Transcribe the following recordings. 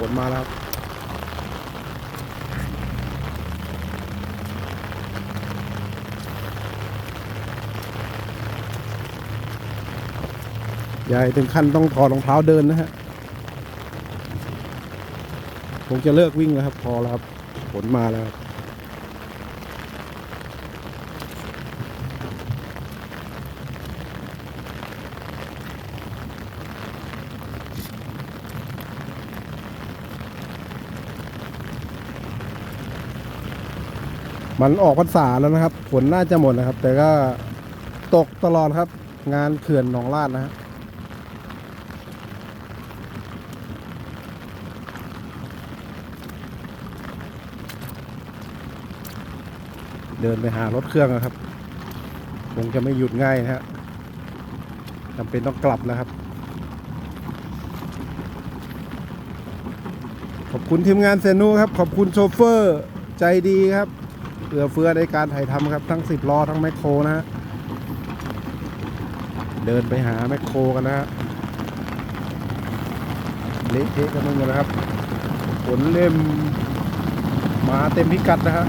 ฝนมาแล้วครับยายถึงขั้นต้องถอดรองเท้าเดินนะฮะคงจะเลิกวิ่งแล้วครับ พอแล้วครับ ฝนมาแล้วครับ มันออกพรรษาแล้วนะครับ ฝนน่าจะหมดนะครับ แต่ก็ตกตลอดครับ งานเขื่อนหนองลาดนะฮะเดินไปหารถเครื่องนะครับ คงจะไม่หยุดง่ายนะฮะจำเป็นต้องกลับแล้วครับ ขอบคุณทีมงานเซนูครับ ขอบคุณโชเฟอร์ใจดีครับ เอื้อเฟื้อในการถ่ายทำครับทั้งสิบล้อทั้งแมคโครนะฮะเดินไปหาแมคโครกันนะฮะเละเทะกันหมดนะครับ ฝนเล่มมาเต็มพิกัดนะฮะ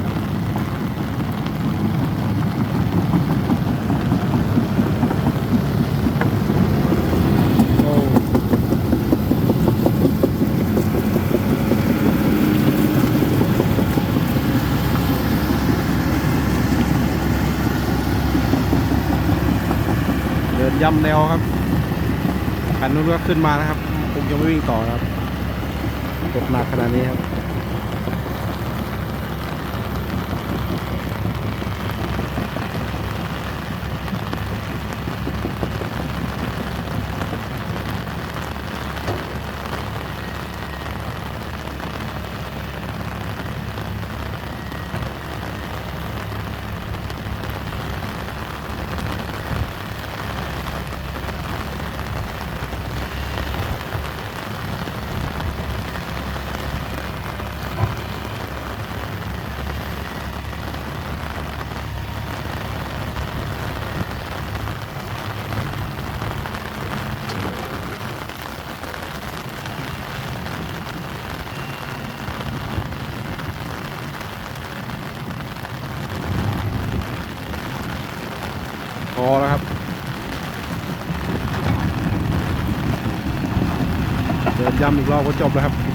ย่ำแนวครับคันนู้นก็ขึ้นมานะครับคงจะไม่วิ่งต่อครับตกหนักขนาดนี้ครับ อแล้วครับ เดินย้ำอีกรอบก็จบแล้วครับ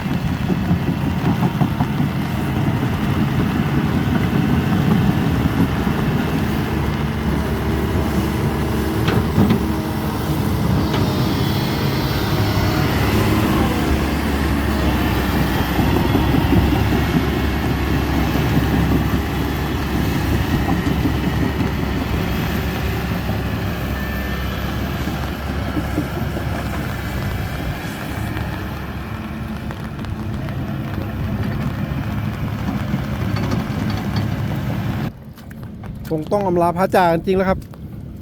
คงต้องอำลาพระจ่ากันจริงแล้วครับ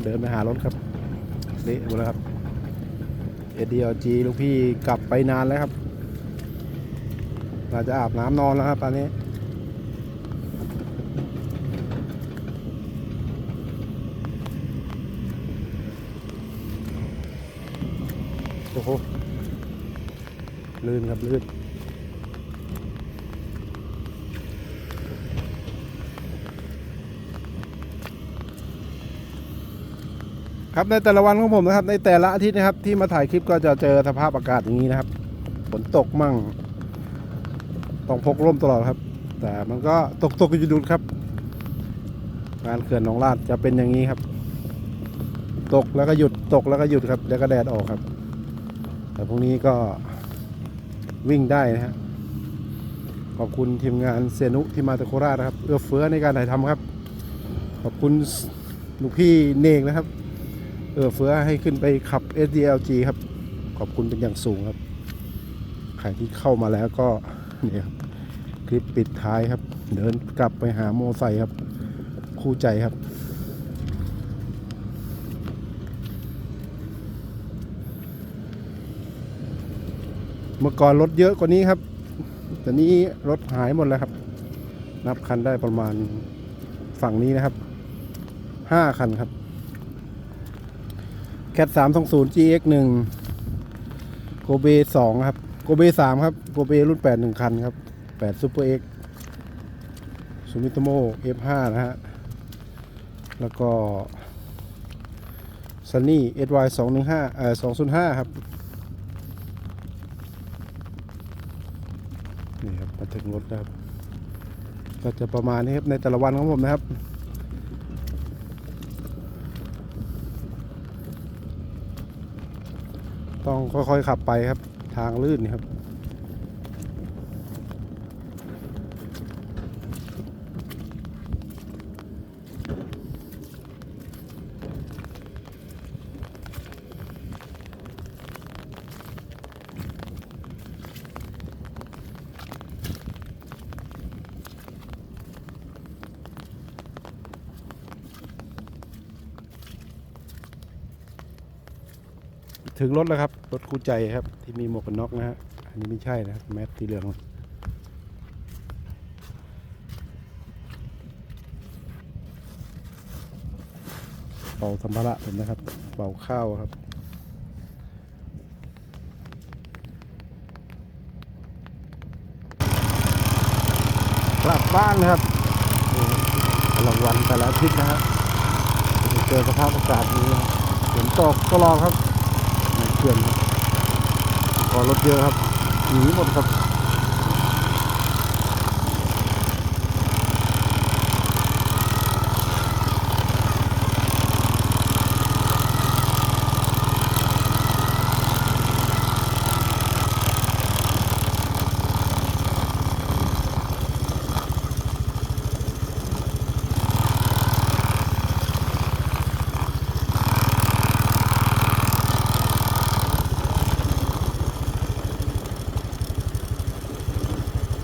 เดินไปหารถครับเละหมดแล้วครับเอดีอจีลูกพี่กลับไปนานแล้วครับ เราจะอาบน้ำนอนแล้วครับตอนนี้โอ้โหลื่นครับลื่น ครับในแต่ละวันของผมนะครับ ในแต่ละอาทิตย์นะครับ ที่มาถ่ายคลิปก็จะเจอสภาพอากาศอย่างนี้นะครับฝนตกมั่งต้องพกร่มตลอดครับ แต่มันก็ตกตกอยู่ดุดครับ งานเขื่อนหนองลาดจะเป็นอย่างนี้ครับ ตกแล้วก็หยุดตกแล้วก็หยุดครับ แล้วก็แดดออกครับ แต่พรุ่งนี้ก็วิ่งได้นะฮะขอบคุณทีมงานเซนุที่มาจากโคราชนะครับเอื้อเฟื้อในการถ่ายทำครับ ขอบคุณลูกพี่เนกนะครับ เอื้อเฟื้อให้ขึ้นไปขับ SDLG ครับ ขอบคุณเป็นอย่างสูงครับ ใครที่เข้ามาแล้วก็นี่ครับคลิปปิดท้ายครับ เดินกลับไปหาโมไซค์ครับ คู่ใจครับเมื่อก่อนรถเยอะกว่านี้ครับ แต่นี้รถหายหมดแล้วครับ นับคันได้ประมาณฝั่งนี้นะครับ ห้าคันครับ แคทสามสองศูนย์ GX หนึ่งโกเบสองครับ โกเบสามครับ โกเบรุ่นแปดหนึ่งคันครับแปดซูเปอร์เอ็กซูมิโตโมเอฟห้านะฮะ แล้วก็ซันนี่เอสวายสองหนึ่งห้าเอ่อสองศูนย์ห้าครับ นี่ครับ มาถึงรถแล้วครับ ก็จะประมาณนี้ครับ ในแต่ละวันของผมนะครับ ต้องค่อยๆขับไปครับ ทางลื่นครับ ถึงรถแล้วครับ รถคู่ใจครับ ที่มีหมวกกันน็อกนะฮะ อันนี้ไม่ใช่นะครับแมสสีเหลืองเป่าสัมภาระผมนะครับ เป่าข้าวครับกลับบ้านนะครับแต่ละวันแต่ละอาทิตย์นะฮะเจอสภาพอากาศนี้ฝนตกตลอดครับ เขื่อนครับพอรถเยอะครับหนีหมดครับ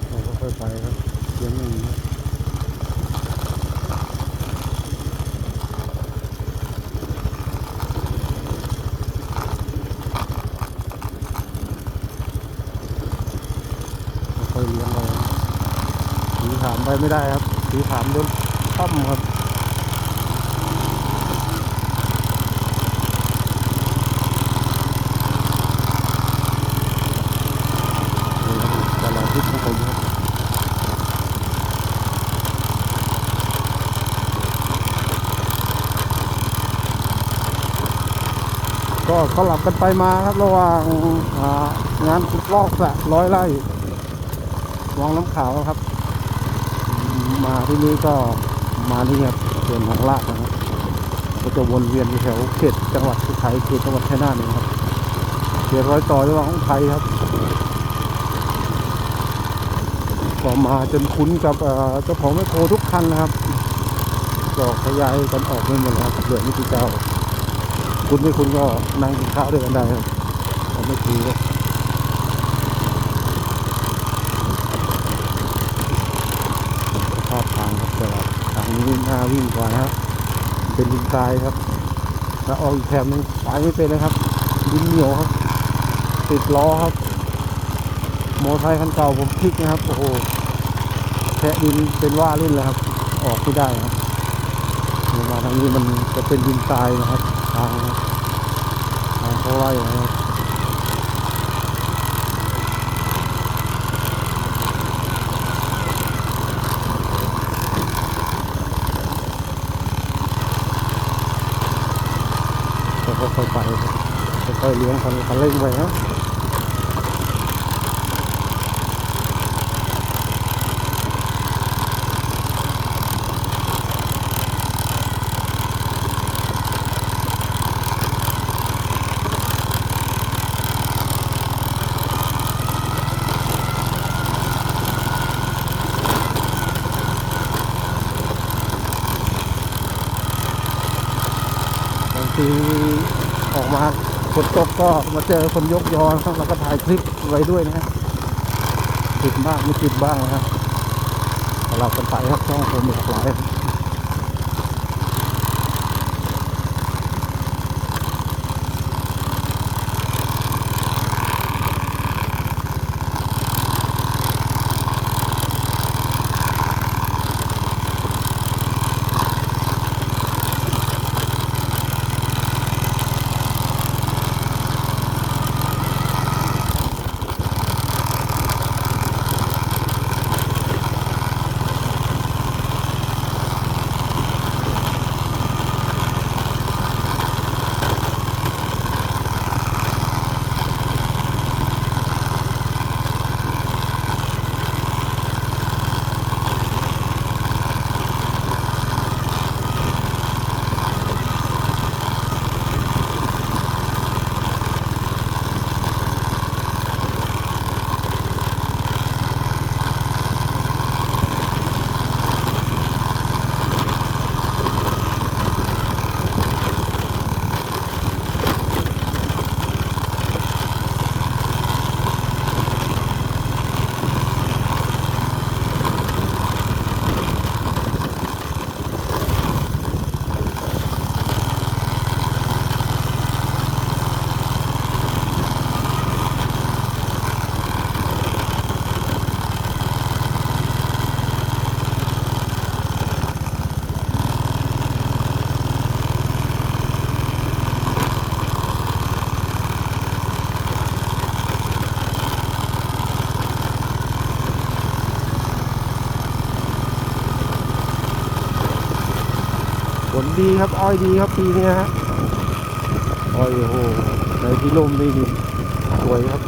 เราก็ค่อยไปครับเสียงหนึ่งครับค่อยๆเลี้ยงเรา ถือถามไปไม่ได้ครับถือถามเดินค่ำครับนี่ครับตลอดทิศของผมครับก็สลับกันไปมาครับระหว่างางานขุดลอกแสะร้อยไร่วังน้ำขาวครับ มาที่นี่ก็มาที่ครับส่วนของลาดนะครับก็จะวนเวียนอยู่แถวเขตจังหวัดสุโขทัยเขตจังหวัดชัยนาทนี่ครับเขตรอยต่อระหว่างของไทยครับก็มาจนคุ้นกับเจ้าของแมคโครทุกคันนะครับก็ขยายกันออกไปหมดแล้วครับเหลือไม่กี่เจ้า คุณไม่คุณก็นั่งกินข้าวด้วยกันได้ครับไม่คุยครับสภาพทางครับแต่ว่าท้าวิ่งกว่านะฮะเป็นดินทรายครับ แล้วออกอีกแถบนึงไปไม่เป็นเลยครับ ดินเหนียวครับ ติดล้อครับ โมไซค์คันเก่าผมพลิกนะครับ โอ้โหแทะดินเป็นว่าเล่นเลยครับ ออกไม่ได้ครับมาทางนี้มันจะเป็นดินทรายนะครับทางทางเขาไล่นะครับก็ค่ อยๆไปค่อยๆเลี้ยงคันคันเร่งไปนะ บางทีออกมาฝ นตกก็มาเจอคนยกยอนครับแล้วก็ถ่ายคลิปไว้ด้วยนะฮะติดบ้างไม่ติดบ้างนะครับเรากันไปครับช่องผมหลากหลาย ลดีครับอ้อยดีครับปีนี้ฮะอ้อยโอ้โหในที่ร่มนี่นี่สวยครับ